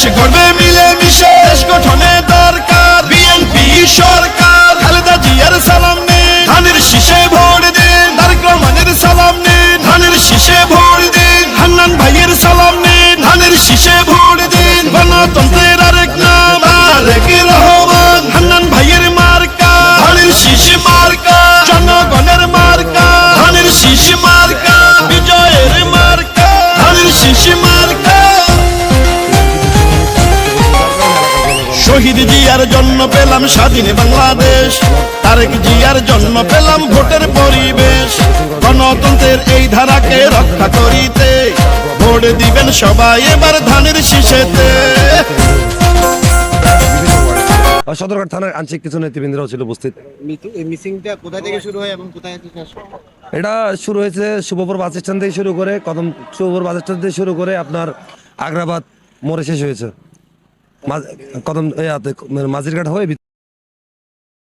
দেশ গড়বে মিলে দেশ গঠনে দরকার বিএনপি সরকার। খালেদা জিয়ার সালাম নিন। ধানের শীষে ভোট দেন। তারেক রহমানের সালাম নিন। ধানের শীষে ভোট শহীদ জিয়ার জন্ম পেলাম স্বাধীন বাংলাদেশ। তারেক জিয়ার জন্ম পেলাম ভোটের পরিবেশ। গণতন্ত্রের এই ধারাকে রক্ষা করিতে ভোট দিবেন সবাই এবার ধানের শীষেতে। সদরঘাট থানার আংশিক কিছু নেতৃবৃন্দরাও ছিল উপস্থিত। মিসিংটা কোথা থেকে শুরু হয় এবং কোথায় এসে শেষ? এটা শুরু হয়েছে শুভপুর বাস স্ট্যান্ড থেকে শুরু করে কদম শুভপুর বাস স্ট্যান্ড থেকে শুরু করে আপনার আগ্রাবাদ মোড়ে শেষ হয়েছে। কদম মাঝিরঘাট হয়ে